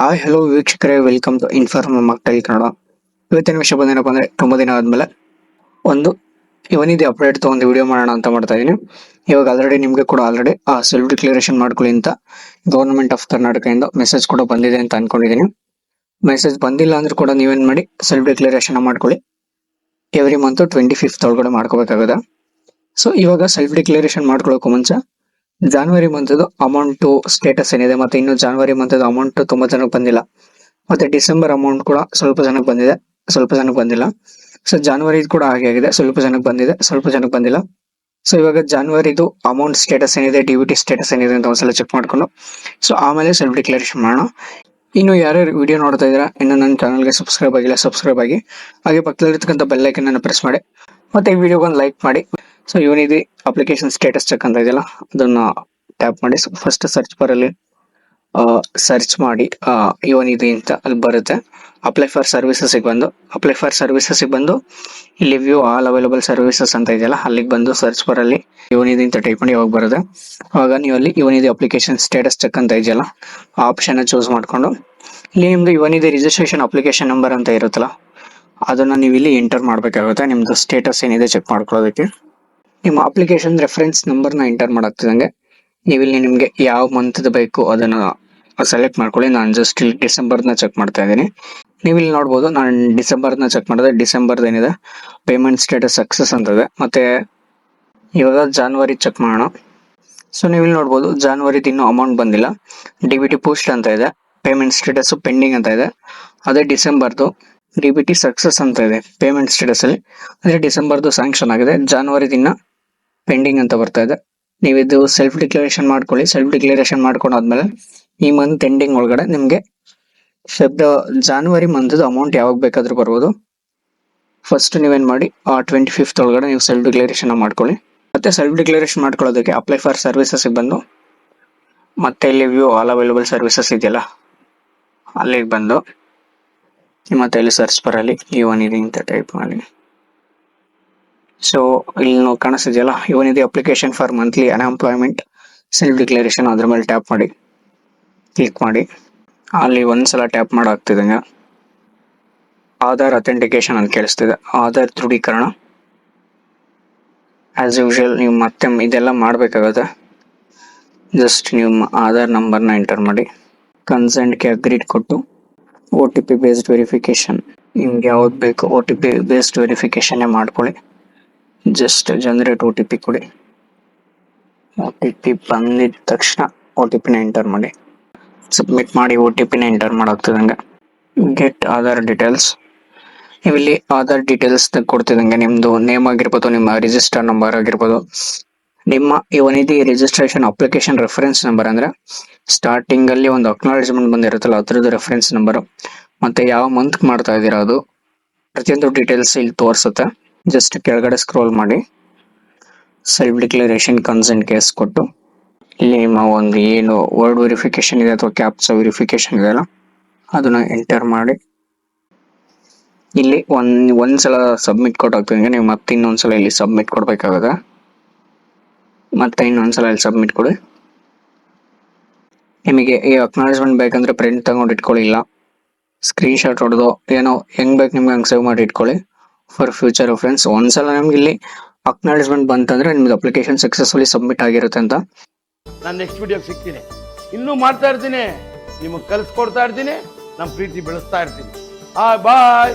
Hi hello ವೀಕ್ಷಕರೇ welcome to inform ಮಕ್ಟಲ್ ಕನ್ನಡ ಇವತ್ತಿನ ವಿಷಯ ಬಂದೇನಪ್ಪ ಅಂದ್ರೆ, ತುಂಬ ದಿನ ಆದ್ಮೇಲೆ ಒಂದು ಇವನಿದೆ ಅಪ್ಡೇಟ್ ತಗೊಂಡು ವಿಡಿಯೋ ಮಾಡೋಣ ಅಂತ ಮಾಡ್ತಾ ಇದೀನಿ. ಇವಾಗ ಆಲ್ರೆಡಿ ನಿಮಗೆ ಕೂಡ ಆಲ್ರೆಡಿ ಆ ಸೆಲ್ಫ್ ಡಿಕ್ಲರೇಷನ್ ಮಾಡ್ಕೊಳ್ಳಿ ಅಂತ ಗೌರ್ಮೆಂಟ್ ಆಫ್ ಕರ್ನಾಟಕದಿಂದ ಮೆಸೇಜ್ ಕೂಡ ಬಂದಿದೆ ಅಂತ ಅನ್ಕೊಂಡಿದ್ದೀನಿ ಮೆಸೇಜ್ ಬಂದಿಲ್ಲ ಅಂದ್ರೆ ಕೂಡ ನೀವೇನ್ ಮಾಡಿ ಸೆಲ್ಫ್ ಡಿಕ್ಲರೇಷನ್ ಮಾಡ್ಕೊಳ್ಳಿ. ಎವ್ರಿ ಮಂತ್ ಟ್ವೆಂಟಿ ಫಿಫ್ತ್ ಒಳಗಡೆ ಮಾಡ್ಕೋಬೇಕಾಗದ. ಸೊ ಇವಾಗ ಸೆಲ್ಫ್ ಡಿಕ್ಲರೇಷನ್ ಮಾಡ್ಕೊಳ್ಳೋಕೆ ಮುಂಚೆ ಜಾನ್ವರಿ ಮಂತದ್ದು ಅಮೌಂಟ್ ಸ್ಟೇಟಸ್ ಏನಿದೆ ಮತ್ತೆ ಇನ್ನು ಜಾನ್ವರಿ ಮಂತದ್ದು ಅಮೌಂಟ್ ತುಂಬಾ ಜನಕ್ಕೆ ಬಂದಿಲ್ಲ. ಮತ್ತೆ ಡಿಸೆಂಬರ್ ಅಮೌಂಟ್ ಕೂಡ ಸ್ವಲ್ಪ ಜನಕ್ಕೆ ಬಂದಿದೆ. ಸ್ವಲ್ಪ ಜನಕ್ಕೆ ಬಂದಿಲ್ಲ. ಸೊ ಜಾನ್ವರಿ ಕೂಡ ಹಾಗೆ ಆಗಿದೆ. ಸ್ವಲ್ಪ ಜನಕ್ಕೆ ಬಂದಿದೆ. ಸ್ವಲ್ಪ ಜನಕ್ಕೆ ಬಂದಿಲ್ಲ. ಸೊ ಇವಾಗ ಜಾನ್ವರಿದು ಅಮೌಂಟ್ ಸ್ಟೇಟಸ್ ಏನಿದೆ ಡಿ ಟಿ ಸ್ಟೇಟಸ್ ಏನಿದೆ ಅಂತ ಒಂದ್ಸಲ ಚೆಕ್ ಮಾಡ್ಕೊಂಡು. ಸೊ ಆಮೇಲೆ ಸೆಲ್ಫ್ ಡಿಕ್ಲರೇಷನ್ ಮಾಡೋಣ. ಇನ್ನು ಯಾರ್ಯಾರು ವಿಡಿಯೋ ನೋಡ್ತಾ ಇದ್ದೀರಾ, ಇನ್ನು ನನ್ನ ಚಾನಲ್ಗೆ ಸಬ್ಸ್ಕ್ರೈಬ್ ಆಗಿಲ್ಲ ಸಬ್ಸ್ಕ್ರೈಬ್ ಆಗಿ. ಹಾಗೆ ಪಕ್ಕದಲ್ಲಿರ್ತಕ್ಕಂಥ ಬೆಲ್ ಐಕನ್ ಅನ್ನು ಪ್ರೆಸ್ ಮಾಡಿ. ಮತ್ತೆ ಈ ವಿಡಿಯೋಗೊಂದು ಲೈಕ್ ಮಾಡಿ. ಸೊ ಇವನಿದೆ ಅಪ್ಲಿಕೇಶನ್ ಸ್ಟೇಟಸ್ ಚೆಕ್ ಅಂತ ಇದೆಯಲ್ಲ, ಅದನ್ನ ಟ್ಯಾಪ್ ಮಾಡಿ ಫಸ್ಟ್ ಸರ್ಚ್ ಬರಲ್ಲಿ ಸರ್ಚ್ ಮಾಡಿ ಇವನಿದೆ ಅಂತ ಅಲ್ಲಿ ಬರುತ್ತೆ. ಅಪ್ಲೈ ಫಾರ್ ಸರ್ವಿಸಸ್ ಬಂದು ಅಪ್ಲೈ ಫಾರ್ ಸರ್ವಿಸಸ್ ಬಂದು, ಇಲ್ಲಿ ವ್ಯೂ ಆಲ್ ಅವೈಲಬಲ್ ಸರ್ವಿಸಸ್ ಅಂತ ಇದೆಯಲ್ಲ, ಅಲ್ಲಿಗೆ ಬಂದು ಸರ್ಚ್ ಬರಲ್ಲಿ ಇವನಿದೆ ಅಂತ ಟೈಪ್ ಮಾಡಿ ಯಾವಾಗ ಬರುತ್ತೆ. ಆಗ ನೀವು ಅಲ್ಲಿ ಇವನಿದೆ ಅಪ್ಲಿಕೇಶನ್ ಸ್ಟೇಟಸ್ ಚೆಕ್ ಅಂತ ಇದೆಯಲ್ಲ ಆಪ್ಷನ್ ಚೂಸ್ ಮಾಡ್ಕೊಂಡು, ಇಲ್ಲಿ ನಿಮ್ದು ಇವನಿದೆ ರಿಜಿಸ್ಟ್ರೇಷನ್ ಅಪ್ಲಿಕೇಶನ್ ನಂಬರ್ ಅಂತ ಇರುತ್ತಲ್ಲ, ಅದನ್ನ ನೀವು ಇಲ್ಲಿ ಎಂಟರ್ ಮಾಡಬೇಕಾಗುತ್ತೆ, ನಿಮ್ದು ಸ್ಟೇಟಸ್ ಏನಿದೆ ಚೆಕ್ ಮಾಡ್ಕೊಳ್ಳೋದಕ್ಕೆ. ನಿಮ್ಮ ಅಪ್ಲಿಕೇಶನ್ ರೆಫರೆನ್ಸ್ ನಂಬರ್ನ ಎಂಟರ್ ಮಾಡಾಗ್ತಿದ್ದಂಗೆ ನೀವು ಇಲ್ಲಿ ನಿಮಗೆ ಯಾವ ಮಂತ್ ಬೇಕು ಅದನ್ನ ಸೆಲೆಕ್ಟ್ ಮಾಡ್ಕೊಳ್ಳಿ. ನಾನು ಜಸ್ಟ್ ಇಲ್ಲಿ ಡಿಸೆಂಬರ್ನ ಚೆಕ್ ಮಾಡ್ತಾ ಇದ್ದೀನಿ. ನೀವು ಇಲ್ಲಿ ನೋಡ್ಬೋದು, ನಾನು ಡಿಸೆಂಬರ್ನ ಚೆಕ್ ಮಾಡಿದೆ. ಡಿಸೆಂಬರ್ದು ಏನಿದೆ? ಪೇಮೆಂಟ್ ಸ್ಟೇಟಸ್ ಸಕ್ಸಸ್ ಅಂತದೆ. ಮತ್ತೆ ಇವಾಗ ಜಾನ್ವರಿ ಚೆಕ್ ಮಾಡೋಣ. ಸೊ ನೀವು ಇಲ್ಲಿ ನೋಡ್ಬೋದು ಜಾನ್ವರಿದು ಇನ್ನೂ ಅಮೌಂಟ್ ಬಂದಿಲ್ಲ. ಡಿ ಬಿ ಟಿ ಪೋಸ್ಟ್ ಅಂತ ಇದೆ. ಪೇಮೆಂಟ್ ಸ್ಟೇಟಸ್ ಪೆಂಡಿಂಗ್ ಅಂತ ಇದೆ. ಅದೇ ಡಿಸೆಂಬರ್ದು ಡಿ ಬಿ ಟಿ ಸಕ್ಸಸ್ ಅಂತ ಇದೆ. ಪೇಮೆಂಟ್ ಸ್ಟೇಟಸ್ ಅಲ್ಲಿ ಅಂದ್ರೆ ಡಿಸೆಂಬರ್ದು ಸ್ಯಾಂಕ್ಷನ್ ಆಗಿದೆ. ಜಾನ್ವರಿ ದಿನ ಪೆಂಡಿಂಗ್ ಅಂತ ಬರ್ತಾ ಇದೆ. ನೀವು ಇದು ಸೆಲ್ಫ್ ಡಿಕ್ಲರೇಷನ್ ಮಾಡ್ಕೊಳ್ಳಿ. ಸೆಲ್ಫ್ ಡಿಕ್ಲರೇಷನ್ ಮಾಡ್ಕೊಂಡಾದ್ಮೇಲೆ ಈ ಮಂತ್ ಎಂಡಿಂಗ್ ಒಳಗಡೆ ನಿಮಗೆ ಫೆಬ್ರ ಜಾನ್ವರಿ ಮಂತ್ದು ಅಮೌಂಟ್ ಯಾವಾಗ ಬೇಕಾದರೂ ಬರ್ಬೋದು. ಫಸ್ಟ್ ನೀವೇನು ಮಾಡಿ, ಆ ಟ್ವೆಂಟಿ ಫಿಫ್ತ್ ಒಳಗಡೆ ನೀವು ಸೆಲ್ಫ್ ಡಿಕ್ಲರೇಷನ್ ಮಾಡ್ಕೊಳ್ಳಿ. ಮತ್ತೆ ಸೆಲ್ಫ್ ಡಿಕ್ಲರೇಷನ್ ಮಾಡ್ಕೊಳ್ಳೋದಕ್ಕೆ ಅಪ್ಲೈ ಫಾರ್ ಸರ್ವಿಸಸ್ ಬಂದು, ಮತ್ತೆ ಇಲ್ಲಿ ವ್ಯೂ ಆಲ್ ಅವೈಲಬಲ್ ಸರ್ವಿಸಸ್ ಇದೆಯಲ್ಲ, ಅಲ್ಲಿಗೆ ಬಂದು ಮತ್ತೆ ಇಲ್ಲಿ ಸರ್ಚ್ ಬರಲಿ ಇದೆ ಅಂತ ಟೈಪ್ ಮಾಡಿ. ಸೊ ಇಲ್ಲಿ ನಾವು ಕಾಣಿಸ್ತಿದೆಯಲ್ಲ ಇವನಿದೆ application for monthly unemployment self declaration ಅದ್ರ ಮೇಲೆ ಟ್ಯಾಪ್ ಮಾಡಿ ಕ್ಲಿಕ್ ಮಾಡಿ. ಅಲ್ಲಿ ಒಂದ್ಸಲ ಟ್ಯಾಪ್ ಮಾಡಾಗ್ತಿದ್ದಂಗೆ ಆಧಾರ್ ಅಥೆಂಟಿಕೇಶನ್ ಅಂತ ಕೇಳಿಸ್ತಿದೆ. ಆಧಾರ್ ದೃಢೀಕರಣ. ಆ್ಯಸ್ ಯೂಶುವಲ್ ನೀವು ಮತ್ತೆ ಇದೆಲ್ಲ ಮಾಡಬೇಕಾಗತ್ತೆ. ಜಸ್ಟ್ ನಿಮ್ಮ ಆಧಾರ್ ನಂಬರ್ನ ಎಂಟರ್ ಮಾಡಿ. ಕನ್ಸೆಂಟ್ಗೆ ಅಗ್ರಿಡ್ ಕೊಟ್ಟು O T P based verification ನಿಮ್ಗೆ ಯಾವ್ದು ಬೇಕು ಒ ಟಿ ಪಿ ಬೇಸ್ಡ್ ವೆರಿಫಿಕೇಶನ್ನೇ ಮಾಡ್ಕೊಳ್ಳಿ. Just generate O T P ಕೊಡಿ. ಒ ಟಿ ಪಿ ಬಂದಿದ ತಕ್ಷಣ ಒ ಟಿ ಪಿನ ಎಂಟರ್ ಮಾಡಿ. ಸಬ್ಮಿಟ್ ಮಾಡಿ ಒ ಟಿ ಪಿನ ಎಂಟರ್ ಮಾಡಾಗ್ತದಂಗೆ ಗೆಟ್ ಆಧಾರ್ ಡೀಟೇಲ್ಸ್ ನೀವು ಇಲ್ಲಿ ಆಧಾರ್ ಡೀಟೇಲ್ಸ್ ಕೊಡ್ತಿದಂಗೆ ನಿಮ್ದು ನೇಮ್ ಆಗಿರ್ಬೋದು, ನಿಮ್ಮ ರಿಜಿಸ್ಟರ್ ನಂಬರ್ ಆಗಿರ್ಬೋದು. ನಿಮ್ಮ ಈ ಒನಿಧಿ ರಿಜಿಸ್ಟ್ರೇಷನ್ ಅಪ್ಲಿಕೇಶನ್ ರೆಫರೆನ್ಸ್ ನಂಬರ್ ಅಂದ್ರೆ ಸ್ಟಾರ್ಟಿಂಗ್ ಅಲ್ಲಿ ಒಂದು ಅಕ್ನಾಲೇಜ್ಮೆಂಟ್ ಬಂದಿರುತ್ತಲ್ಲ, ಅದ್ರದ್ದು ರೆಫರೆನ್ಸ್ ನಂಬರ್ ಮತ್ತೆ ಯಾವ ಮಂತ್ ಮಾಡ್ತಾ ಇದ್ದೀರಾ ಅದು, ಪ್ರತಿಯೊಂದು ಡೀಟೇಲ್ಸ್ ಇಲ್ಲಿ ತೋರಿಸುತ್ತೆ. ಜಸ್ಟ್ ಕೆಳಗಡೆ ಸ್ಕ್ರೋಲ್ ಮಾಡಿ. ಸೆಲ್ಫ್ ಡಿಕ್ಲರೇಷನ್ ಕನ್ಸೆಂಟ್ ಕೇಸ್ ಕೊಟ್ಟು. ಇಲ್ಲಿ ನಿಮ್ಮ ಒಂದು ಏನು ವರ್ಡ್ ವೆರಿಫಿಕೇಶನ್ ಇದೆ ಅಥವಾ ಕ್ಯಾಪ್ಚಾ ವೆರಿಫಿಕೇಶನ್ ಇದೆಯಲ್ಲ ಅದನ್ನ ಎಂಟರ್ ಮಾಡಿ. ಇಲ್ಲಿ ಒಂದ್, ಒಂದ್ಸಲ ಸಬ್ಮಿಟ್ ಕೊಟ್ಟಾಗ್ತದೆ. ನೀವು ಮತ್ತೆ ಇನ್ನೊಂದ್ಸಲ ಇಲ್ಲಿ ಸಬ್ಮಿಟ್ ಕೊಡಬೇಕಾಗುತ್ತೆ. ಮತ್ತೆ ಇನ್ನೊಂದ್ಸಲ ಇಲ್ಲಿ ಸಬ್ಮಿಟ್ ಕೊಡಿ. ನಿಮಗೆ ಈ ಅಕ್ನಾಲೇಜ್ಮೆಂಟ್ ಬೇಕಂದ್ರೆ ಪ್ರಿಂಟ್ ತಗೊಂಡು ಇಟ್ಕೊಳ್ಳಿ. ಇಲ್ಲ ಸ್ಕ್ರೀನ್ ಶಾಟ್ ಹೊಡೆದು ಏನೋ ಹೆಂಗ್ ಬೇಕು ನಿಮ್ಗೆ ಹಂಗೆ ಸೇವ್ ಮಾಡಿ ಇಟ್ಕೊಳ್ಳಿ. ಫಾರ್ ಫ್ಯೂಚರ್ ಫ್ರೆಂಡ್ಸ್ ಒಂದ್ಸಲ ನಮ್ಗೆ ಇಲ್ಲಿ ಅಕ್ನಾಲೇಜ್ಮೆಂಟ್ ಬಂತಂದ್ರೆ ನಿಮ್ದು ಅಪ್ಲಿಕೇಶನ್ ಸಕ್ಸಸ್ಫುಲಿ ಸಬ್ಮಿಟ್ ಆಗಿರುತ್ತೆ ಅಂತ. ನಾನು ನೆಕ್ಸ್ಟ್ ವಿಡಿಯೋಗೆ ಸಿಗ್ತೀನಿ. ಇನ್ನೂ ಮಾಡ್ತಾ ಇರ್ತೀನಿ. ನಿಮಗೆ ಕಲಿಸ್ಕೊಡ್ತಾ ಇರ್ತೀನಿ. ನಮ್ಮ ಪ್ರೀತಿ ಬೆಳೆಸ್ತಾ ಇರ್ತೀನಿ. ಆ ಬಾಯ್